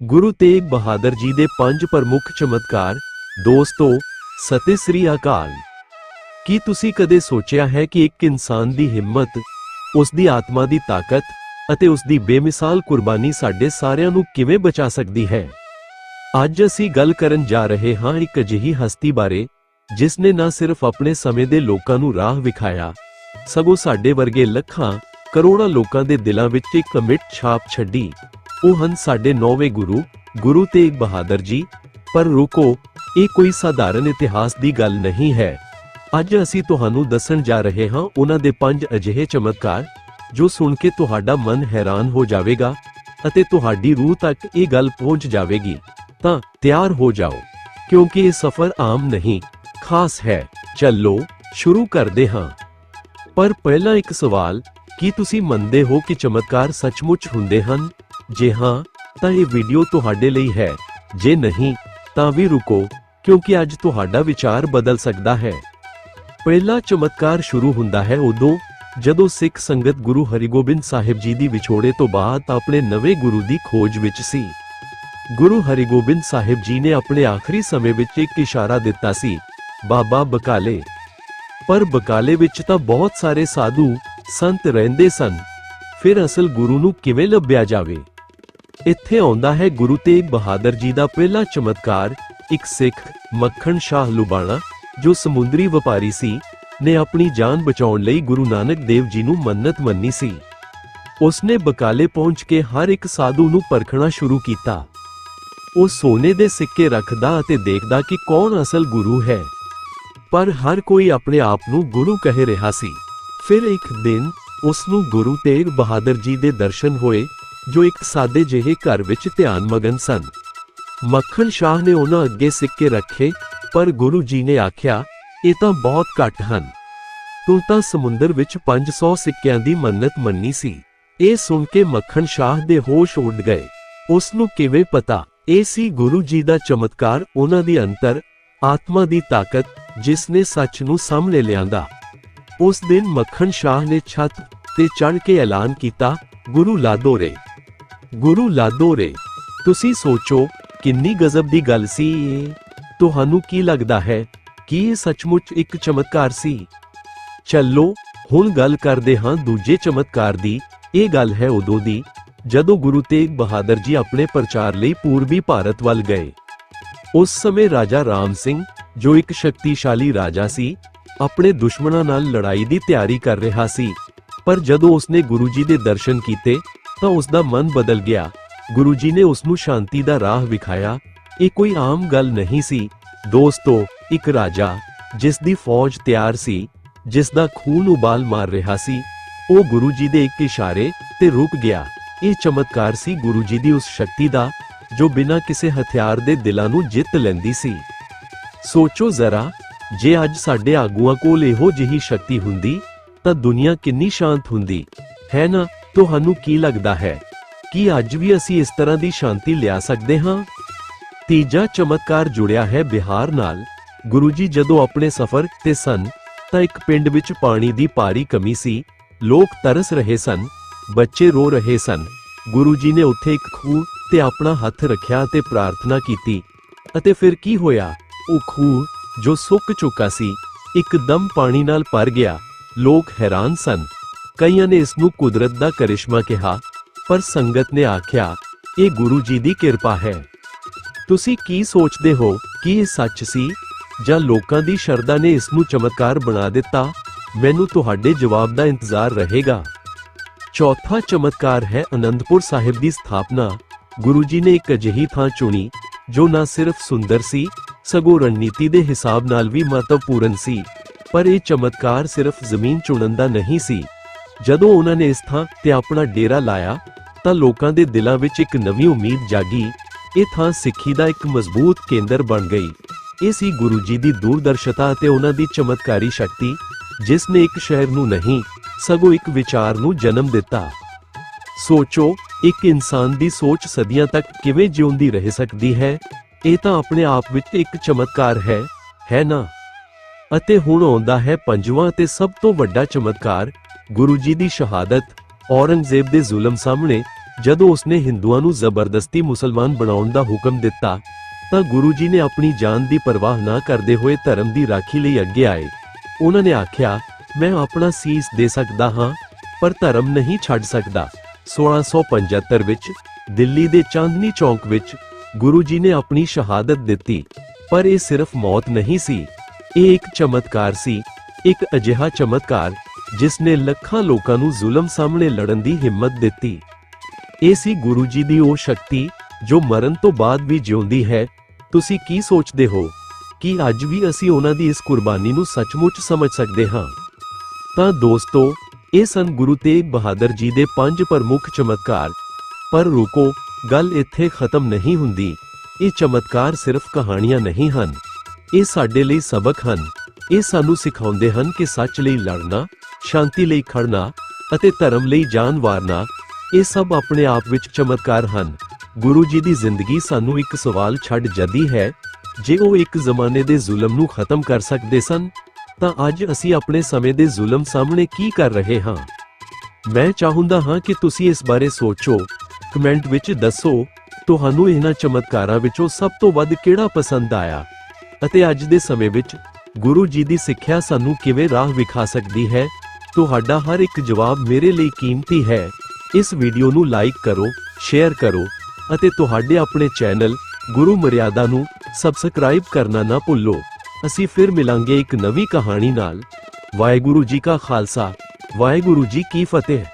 ਗੁਰੂ ਤੇਗ ਬਹਾਦਰ ਜੀ ਦੇ ਪੰਜ ਪ੍ਰਮੁੱਖ ਚਮਤਕਾਰ, ਦੋਸਤੋ, ਸਤਿ ਸ੍ਰੀ ਅਕਾਲ। ਕੀ ਤੁਸੀਂ ਕਦੇ ਸੋਚਿਆ ਹੈ ਕਿ ਇੱਕ ਇਨਸਾਨ ਦੀ ਹਿੰਮਤ, ਉਸ ਦੀ ਆਤਮਾ ਦੀ ਤਾਕਤ ਅਤੇ ਉਸ ਦੀ ਬੇਮਿਸਾਲ ਕੁਰਬਾਨੀ ਸਾਡੇ ਸਾਰਿਆਂ ਨੂੰ ਕਿਵੇਂ ਬਚਾ ਸਕਦੀ ਹੈ? ਅੱਜ ਅਸੀਂ ਗੱਲ ਕਰਨ ਜਾ ਰਹੇ ਹਾਂ ਇੱਕ ਅਜਿਹੀ ਹਸਤੀ ਬਾਰੇ, ਜਿਸ ਨੇ ਨਾ ਸਿਰਫ ਆਪਣੇ ਸਮੇਂ ਦੇ ਲੋਕਾਂ ਨੂੰ ਰਾਹ ਵਿਖਾਇਆ, ਸਗੋਂ ਸਾਡੇ ਵਰਗੇ ਲੱਖਾਂ, ਕਰੋੜਾਂ ਲੋਕਾਂ ਦੇ ਦਿਲਾਂ ਵਿੱਚ ਇੱਕ ਅਮਿਟ ਛਾਪ ਛੱਡੀ। ਉਹ ਹਨ ਸਾਡੇ ਨੌਵੇਂ ਗੁਰੂ ਗੁਰੂ ਤੇਗ ਬਹਾਦਰ ਜੀ। ਪਰ ਰੁਕੋ, ਇਹ ਕੋਈ ਸਾਧਾਰਨ ਇਤਿਹਾਸ ਦੀ ਗੱਲ ਨਹੀਂ ਹੈ। ਅੱਜ ਅਸੀਂ ਤੁਹਾਨੂੰ ਦੱਸਣ ਜਾ ਰਹੇ ਹਾਂ ਉਹਨਾਂ ਦੇ ਪੰਜ ਅਜਿਹੇ ਚਮਤਕਾਰ, ਜੋ ਸੁਣ ਕੇ ਤੁਹਾਡਾ ਮਨ ਹੈਰਾਨ ਹੋ ਜਾਵੇਗਾ ਅਤੇ ਤੁਹਾਡੀ ਰੂਹ ਤੱਕ ਇਹ ਗੱਲ ਪਹੁੰਚ ਜਾਵੇਗੀ। ਤਾਂ ਤਿਆਰ ਹੋ ਜਾਓ, ਕਿਉਂਕਿ ਇਹ ਸਫ਼ਰ ਆਮ ਨਹੀਂ, ਖਾਸ ਹੈ। ਚੱਲੋ, ਸ਼ੁਰੂ ਕਰਦੇ ਹਾਂ। ਪਰ ਪਹਿਲਾਂ ਇੱਕ ਸਵਾਲ, ਕੀ ਤੁਸੀਂ ਮੰਨਦੇ ਹੋ ਕਿ ਚਮਤਕਾਰ ਸੱਚਮੁੱਚ ਹੁੰਦੇ ਹਨ? ਜੇ ਹਾਂ, ਤਾਂ ਇਹ ਵੀਡੀਓ ਤੁਹਾਡੇ ਲਈ ਹੈ। ਜੇ ਨਹੀਂ, ਤਾਂ ਵੀ ਰੁਕੋ, ਕਿਉਂਕਿ ਅੱਜ ਤੁਹਾਡਾ ਵਿਚਾਰ ਬਦਲ ਸਕਦਾ ਹੈ। ਪਹਿਲਾ ਚਮਤਕਾਰ ਸ਼ੁਰੂ ਹੁੰਦਾ ਹੈ ਉਦੋਂ, ਜਦੋਂ ਸਿੱਖ ਸੰਗਤ ਗੁਰੂ ਹਰਿਗੋਬਿੰਦ ਸਾਹਿਬ ਜੀ ਦੀ ਵਿਛੋੜੇ ਤੋਂ ਬਾਅਦ ਆਪਣੇ ਨਵੇਂ ਗੁਰੂ ਦੀ ਖੋਜ ਵਿੱਚ ਸੀ। ਗੁਰੂ ਹਰਿਗੋਬਿੰਦ ਸਾਹਿਬ ਜੀ ਨੇ ਆਪਣੇ ਆਖਰੀ ਸਮੇਂ ਵਿੱਚ ਇੱਕ ਇਸ਼ਾਰਾ ਦਿੱਤਾ ਸੀ, ਬਾਬਾ ਬਕਾਲੇ। ਪਰ ਬਕਾਲੇ ਵਿੱਚ ਤਾਂ ਬਹੁਤ ਸਾਰੇ ਸਾਧੂ, ਸੰਤ ਰਹਿੰਦੇ ਸਨ। ਫਿਰ ਅਸਲ ਗੁਰੂ ਨੂੰ ਕਿਵੇਂ ਲੱਭਿਆ ਜਾਵੇ? ਇੱਥੇ ਆਉਂਦਾ ਹੈ ਗੁਰੂ ਤੇਗ ਬਹਾਦਰ ਜੀ ਦਾ ਪਹਿਲਾ ਚਮਤਕਾਰ, ਇੱਕ ਸਿੱਖ, ਮੱਖਣ ਸ਼ਾਹ ਲੁਬਾਣਾ, ਜੋ ਸਮੁੰਦਰੀ ਵਪਾਰੀ ਸੀ, ਨੇ ਆਪਣੀ ਜਾਨ ਬਚਾਉਣ ਲਈ ਗੁਰੂ ਨਾਨਕ ਦੇਵ ਜੀ ਨੂੰ ਮੰਨਤ ਮੰਨੀ ਸੀ। ਉਸਨੇ ਬਕਾਲੇ ਪਹੁੰਚ ਕੇ ਹਰ ਇੱਕ ਸਾਧੂ ਨੂੰ ਪਰਖਣਾ ਸ਼ੁਰੂ ਕੀਤਾ। ਉਹ ਸੋਨੇ ਦੇ ਸਿੱਕੇ ਰੱਖਦਾ ਅਤੇ ਦੇਖਦਾ ਕਿ ਕੌਣ ਅਸਲ ਗੁਰੂ ਹੈ। ਪਰ ਹਰ ਕੋਈ ਆਪਣੇ ਆਪ ਨੂੰ ਗੁਰੂ ਕਹਿ ਰਿਹਾ ਸੀ। ਫਿਰ ਇੱਕ ਦਿਨ ਉਸ ਨੂੰ ਗੁਰੂ ਤੇਗ ਬਹਾਦਰ ਜੀ ਦੇ ਦਰਸ਼ਨ ਹੋਏ ਜੋ ਇੱਕ ਸਾਦੇ ਜਿਹੇ ਘਰ ਵਿੱਚ ਧਿਆਨ ਮਗਨ ਸਨ। ਮੱਖਣ ਸ਼ਾਹ ਨੇ ਉਹਨਾਂ ਅੱਗੇ ਸਿੱਕੇ ਰੱਖੇ, ਪਰ ਗੁਰੂ ਜੀ ਨੇ ਆਖਿਆ, ਇਹ ਤਾਂ ਬਹੁਤ ਘੱਟ ਹਨ। ਤੂੰ ਤਾਂ ਸਮੁੰਦਰ ਵਿੱਚ 500 ਸਿੱਕਿਆਂ ਦੀ ਮੰਨਤ ਮੰਨੀ ਸੀ। ਇਹ ਸੁਣ ਕੇ ਮੱਖਣ ਸ਼ਾਹ ਦੇ ਹੋਸ਼ ਉੱਡ ਗਏ। ਉਸ ਨੂੰ ਕਿਵੇਂ ਪਤਾ? ਇਹ ਸੀ ਗੁਰੂ ਜੀ ਦਾ ਚਮਤਕਾਰ, ਉਹਨਾਂ ਦੀ ਅੰਤਰ, ਆਤਮਾ ਦੀ ਤਾਕਤ, ਜਿਸ ਨੇ ਸੱਚ ਨੂੰ ਸਾਹਮਣੇ ਲਿਆਂਦਾ। ਉਸ ਦਿਨ ਮੱਖਣ ਸ਼ਾਹ ਨੇ ਛੱਤ ਤੇ ਚੜ ਕੇ ਐਲਾਨ ਕੀਤਾ, ਗੁਰੂ ਲਾਦੋ ਰੇ। ਗੁਰੂ ਲਾਦੋਰੇ ਤੁਸੀਂ ਸੋਚੋ ਕਿੰਨੀ ਗਜ਼ਬ ਦੀ ਗੱਲ ਸੀ ਇਹ। ਤੁਹਾਨੂੰ ਕੀ ਲੱਗਦਾ ਹੈ ਕਿ ਇਹ ਸੱਚਮੁੱਚ ਇੱਕ ਚਮਤਕਾਰ ਸੀ? ਚੱਲੋ, ਹੁਣ ਗੱਲ ਕਰਦੇ ਹਾਂ ਦੂਜੇ ਚਮਤਕਾਰ ਦੀ। ਇਹ ਗੱਲ ਹੈ ਉਦੋਂ ਦੀ, ਜਦੋਂ ਗੁਰੂ ਤੇਗ ਬਹਾਦਰ ਜੀ ਆਪਣੇ ਪ੍ਰਚਾਰ ਲਈ ਪੂਰਬੀ ਭਾਰਤ ਵੱਲ ਗਏ। ਉਸ ਸਮੇਂ ਰਾਜਾ ਰਾਮ ਸਿੰਘ, ਜੋ ਇੱਕ ਸ਼ਕਤੀਸ਼ਾਲੀ ਰਾਜਾ ਸੀ, ਆਪਣੇ ਦੁਸ਼ਮਣਾਂ ਨਾਲ ਲੜਾਈ ਦੀ ਤਿਆਰੀ ਕਰ ਰਿਹਾ ਸੀ। ਪਰ ਜਦੋਂ ਉਸਨੇ ਗੁਰੂ ਜੀ ਦੇ ਦਰਸ਼ਨ ਕੀਤੇ ਤਾਂ ਉਸ ਦਾ ਮਨ ਬਦਲ ਗਿਆ। ਗੁਰੂ ਜੀ ਨੇ ਉਸ ਨੂੰ ਸ਼ਾਂਤੀ ਦਾ ਰਾਹ ਵਿਖਾਇਆ। ਇਹ ਕੋਈ ਆਮ ਗੱਲ ਨਹੀਂ ਸੀ। ਦੋਸਤੋ, ਇੱਕ ਰਾਜਾ ਜਿਸ ਦੀ ਫੌਜ ਤਿਆਰ ਸੀ ਜਿਸ ਦਾ ਖੂਨ ਉਬਾਲ ਮਾਰ ਰਿਹਾ ਸੀ, ਉਹ ਗੁਰੂ ਜੀ ਦੇ ਇੱਕ ਇਸ਼ਾਰੇ ਤੇ ਰੁਕ ਗਿਆ। ਇਹ ਚਮਤਕਾਰ ਸੀ ਗੁਰੂ ਜੀ ਦੀ ਉਸ ਸ਼ਕਤੀ ਦਾ, ਜੋ ਬਿਨਾਂ ਕਿਸੇ ਹਥਿਆਰ ਦੇ ਦਿਲਾਂ ਨੂੰ ਜਿੱਤ ਲੈਂਦੀ ਸੀ। ਸੋਚੋ ਜ਼ਰਾ, ਜੇ ਅੱਜ ਸਾਡੇ ਆਗੂਆਂ ਕੋਲ ਇਹੋ ਜਿਹੀ ਸ਼ਕਤੀ ਹੁੰਦੀ, ਤਾਂ ਦੁਨੀਆ ਕਿੰਨੀ ਸ਼ਾਂਤ ਹੁੰਦੀ, ਹੈ ਨਾ? ਤੁਹਾਨੂੰ ਕੀ ਲੱਗਦਾ ਹੈ? ਕੀ ਅੱਜ ਵੀ ਅਸੀਂ ਇਸ ਤਰ੍ਹਾਂ ਦੀ ਸ਼ਾਂਤੀ ਲਿਆ ਸਕਦੇ ਹਾਂ? ਤੀਜਾ ਚਮਤਕਾਰ ਜੁੜਿਆ ਹੈ ਬਿਹਾਰ ਨਾਲ। ਗੁਰੂ ਜੀ ਜਦੋਂ ਆਪਣੇ ਸਫ਼ਰ ਤੇ ਸਨ, ਤਾਂ ਇੱਕ ਪਿੰਡ ਵਿੱਚ ਪਾਣੀ ਦੀ ਭਾਰੀ ਕਮੀ ਸੀ। ਲੋਕ ਤਰਸ ਰਹੇ ਸਨ, ਬੱਚੇ ਰੋ ਰਹੇ ਸਨ। ਗੁਰੂ ਜੀ ਨੇ ਉੱਥੇ ਇੱਕ ਖੂਹ ਤੇ ਆਪਣਾ ਹੱਥ ਰੱਖਿਆ ਤੇ ਪ੍ਰਾਰਥਨਾ ਕੀਤੀ। ਅਤੇ ਫਿਰ ਕੀ ਹੋਇਆ? ਉਹ ਖੂਹ, ਜੋ ਸੁੱਕ ਚੁੱਕਾ ਸੀ, ਇੱਕਦਮ ਪਾਣੀ ਨਾਲ ਭਰ ਗਿਆ। ਲੋਕ ਹੈਰਾਨ ਸਨ। ਕਈਆਂ ਨੇ ਇਸ ਨੂੰ ਕੁਦਰਤ ਦਾ ਕਰਿਸ਼ਮਾ ਕਿਹਾ, ਪਰ ਸੰਗਤ ਨੇ ਆਖਿਆ, ਇਹ ਗੁਰੂ ਜੀ ਦੀ ਕਿਰਪਾ ਹੈ। ਤੁਸੀਂ ਕੀ ਸੋਚਦੇ ਹੋ ਕਿ ਇਹ ਸੱਚ ਸੀ? ਜਾਂ ਲੋਕਾਂ ਦੀ ਸ਼ਰਧਾ ਨੇ ਇਸ ਨੂੰ ਚਮਤਕਾਰ ਬਣਾ ਦਿੱਤਾ? ਮੈਨੂੰ ਤੁਹਾਡੇ ਜਵਾਬ ਦਾ ਇੰਤਜ਼ਾਰ ਰਹੇਗਾ। ਚੌਥਾ ਚਮਤਕਾਰ ਹੈ ਅਨੰਦਪੁਰ ਸਾਹਿਬ ਦੀ ਸਥਾਪਨਾ। ਗੁਰੂ ਜੀ ਨੇ ਇੱਕ ਅਜਿਹੀ ਥਾਂ ਚੁਣੀ, ਜੋ ਨਾ ਸਿਰਫ ਸੁੰਦਰ ਸੀ, ਸਗੋਂ ਰਣਨੀਤੀ ਦੇ ਹਿਸਾਬ ਨਾਲ ਵੀ ਮਹੱਤਵਪੂਰਨ ਸੀ। ਪਰ ਇਹ ਚਮਤਕਾਰ ਸਿਰਫ ਜ਼ਮੀਨ ਚੁਣਨ ਦਾ ਨਹੀਂ ਸੀ। ਜਦੋਂ ਉਹਨਾਂ ਨੇ ਇਸ ਥਾਂ ਤੇ ਆਪਣਾ ਡੇਰਾ ਲਾਇਆ, ਤਾਂ ਲੋਕਾਂ ਦੇ ਦਿਲਾਂ ਵਿੱਚ ਇੱਕ ਨਵੀਂ ਉਮੀਦ ਜਾਗੀ। ਇਹ ਥਾਂ ਸਿੱਖੀ ਦਾ ਇੱਕ ਮਜ਼ਬੂਤ ਕੇਂਦਰ ਬਣ ਗਈ। ਇਹ ਸੀ ਗੁਰੂ ਜੀ ਦੀ ਦੂਰਦਰਸ਼ਤਾ ਅਤੇ ਉਹਨਾਂ ਦੀ ਚਮਤਕਾਰੀ ਸ਼ਕਤੀ, ਜਿਸ ਨੇ ਇੱਕ ਸ਼ਹਿਰ ਨੂੰ ਨਹੀਂ, ਸਗੋਂ ਇੱਕ ਵਿਚਾਰ ਨੂੰ ਜਨਮ ਦਿੱਤਾ। ਸੋਚੋ, ਇੱਕ ਇਨਸਾਨ ਦੀ ਸੋਚ ਸਦੀਆਂ ਤੱਕ ਕਿਵੇਂ ਜਿਉਂਦੀ ਰਹਿ ਸਕਦੀ ਹੈ? ਇਹ ਤਾਂ ਆਪਣੇ ਆਪ ਵਿੱਚ ਇੱਕ ਚਮਤਕਾਰ ਹੈ ਹੈ ਨਾ? ਅਤੇ ਹੁਣ ਆਉਂਦਾ ਹੈ ਪੰਜਵਾਂ ਤੇ ਸਭ ਤੋਂ ਵੱਡਾ ਚਮਤਕਾਰ, ਗੁਰੂ ਜੀ ਦੀ ਸ਼ਹਾਦਤ, ਔਰੰਗਜ਼ੇਬ ਦੇ ਜ਼ੁਲਮ ਸਾਹਮਣੇ। ਜਦੋਂ ਉਸਨੇ ਹਿੰਦੂਆਂ ਨੂੰ ਜ਼ਬਰਦਸਤੀ ਮੁਸਲਮਾਨ ਬਣਾਉਣ ਦਾ ਹੁਕਮ ਦਿੱਤਾ, ਤਾਂ ਗੁਰੂ ਜੀ ਨੇ ਆਪਣੀ ਜਾਨ ਦੀ ਪਰਵਾਹ ਨਾ ਕਰਦੇ ਹੋਏ ਧਰਮ ਦੀ ਰਾਖੀ ਲਈ ਅੱਗੇ ਆਏ। ਉਹਨਾਂ ਨੇ ਆਖਿਆ, ਮੈਂ ਆਪਣਾ ਸੀਸ ਦੇ ਸਕਦਾ ਹਾਂ, ਪਰ ਧਰਮ ਨਹੀਂ ਛੱਡ ਸਕਦਾ। 1675 ਵਿੱਚ, ਦਿੱਲੀ ਦੇ ਚਾਂਦਨੀ ਚੌਂਕ ਵਿੱਚ, ਗੁਰੂ ਜੀ ਨੇ ਆਪਣੀ ਸ਼ਹਾਦਤ ਦਿੱਤੀ, ਪਰ ਇਹ ਸਿਰਫ ਮੌਤ ਨਹੀਂ ਸੀ। ਇਹ ਇੱਕ ਚਮਤਕਾਰ ਸੀ, ਇੱਕ ਅਜਿਹਾ ਚਮਤਕਾਰ ਜਿਸ ਨੇ ਲੱਖਾਂ ਲੋਕਾਂ ਨੂੰ ਜ਼ੁਲਮ ਸਾਹਮਣੇ ਲੜਨ ਦੀ ਹਿੰਮਤ ਦਿੱਤੀ। ਇਹ ਸੀ ਗੁਰੂ ਜੀ ਦੀ ਉਹ ਸ਼ਕਤੀ ਜੋ ਮਰਨ ਤੋਂ ਬਾਅਦ ਵੀ ਜਿਉਂਦੀ ਹੈ। ਤੁਸੀਂ ਕੀ ਸੋਚਦੇ ਹੋ ਕਿ ਅੱਜ ਵੀ ਅਸੀਂ ਉਹਨਾਂ ਦੀ ਇਸ ਕੁਰਬਾਨੀ ਨੂੰ ਸੱਚਮੁੱਚ ਸਮਝ ਸਕਦੇ ਹਾਂ? ਤਾਂ ਦੋਸਤੋ, ਇਹ ਸਨ ਗੁਰੂ ਤੇਗ ਬਹਾਦਰ ਜੀ ਦੇ ਪੰਜ ਪ੍ਰਮੁੱਖ ਚਮਤਕਾਰ। ਪਰ ਰੁਕੋ, ਗੱਲ ਇੱਥੇ ਖਤਮ ਨਹੀਂ ਹੁੰਦੀ। ਇਹ ਚਮਤਕਾਰ ਸਿਰਫ ਕਹਾਣੀਆਂ ਨਹੀਂ ਹਨ। ਇਹ ਸਾਡੇ ਲਈ ਸਬਕ ਹਨ। ਇਹ ਸਾਨੂੰ ਸਿਖਾਉਂਦੇ ਹਨ ਕਿ ਸੱਚ ਲਈ ਲੜਨਾ, ਸ਼ਾਂਤੀ ਲਈ ਖੜਨਾ ਅਤੇ ਧਰਮ ਲਈ ਜਾਨ ਵਾਰਨਾ, ਇਹ ਸਭ ਆਪਣੇ ਆਪ ਵਿੱਚ ਚਮਤਕਾਰ ਹਨ। ਗੁਰੂ ਜੀ ਦੀ ਜ਼ਿੰਦਗੀ ਸਾਨੂੰ ਇੱਕ ਸਵਾਲ ਛੱਡ ਜਾਂਦੀ ਹੈ, ਜੇ ਉਹ ਇੱਕ ਜ਼ਮਾਨੇ ਦੇ ਜ਼ੁਲਮ ਨੂੰ ਖਤਮ ਕਰ ਸਕਦੇ ਸਨ, ਤਾਂ ਅੱਜ ਅਸੀਂ ਆਪਣੇ ਸਮੇਂ ਦੇ ਜ਼ੁਲਮ ਸਾਹਮਣੇ ਕੀ ਕਰ ਰਹੇ ਹਾਂ? ਮੈਂ ਚਾਹੁੰਦਾ ਹਾਂ ਕਿ ਤੁਸੀਂ ਇਸ ਬਾਰੇ ਸੋਚੋ, ਕਮੈਂਟ ਵਿੱਚ ਦੱਸੋ, ਤੁਹਾਨੂੰ ਇਹਨਾਂ ਚਮਤਕਾਰਾਂ ਵਿੱਚੋਂ ਸਭ ਤੋਂ ਵੱਧ ਕਿਹੜਾ ਪਸੰਦ ਆਇਆ? ਅਤੇ ਅੱਜ ਦੇ ਸਮੇਂ ਵਿੱਚ ਗੁਰੂ ਜੀ ਦੀ ਸਿੱਖਿਆ ਸਾਨੂੰ ਕਿਵੇਂ ਰਾਹ ਵਿਖਾ ਸਕਦੀ ਹੈ? ਤੁਹਾਡਾ ਹਰ ਇੱਕ ਜਵਾਬ ਮੇਰੇ ਲਈ ਕੀਮਤੀ ਹੈ। ਇਸ ਵੀਡੀਓ ਨੂੰ ਲਾਈਕ ਕਰੋ, ਸ਼ੇਅਰ ਕਰੋ ਅਤੇ ਤੁਹਾਡੇ ਆਪਣੇ ਚੈਨਲ ਗੁਰੂ ਮਰਿਆਦਾ ਨੂੰ ਸਬਸਕ੍ਰਾਈਬ ਕਰਨਾ ਨਾ ਭੁੱਲੋ। ਅਸੀਂ ਫਿਰ ਮਿਲਾਂਗੇ ਇੱਕ ਨਵੀਂ ਕਹਾਣੀ ਨਾਲ। ਵਾਹਿਗੁਰੂ ਜੀ ਕਾ ਖਾਲਸਾ। ਵਾਹਿਗੁਰੂ ਜੀ ਕੀ ਫਤਿਹ।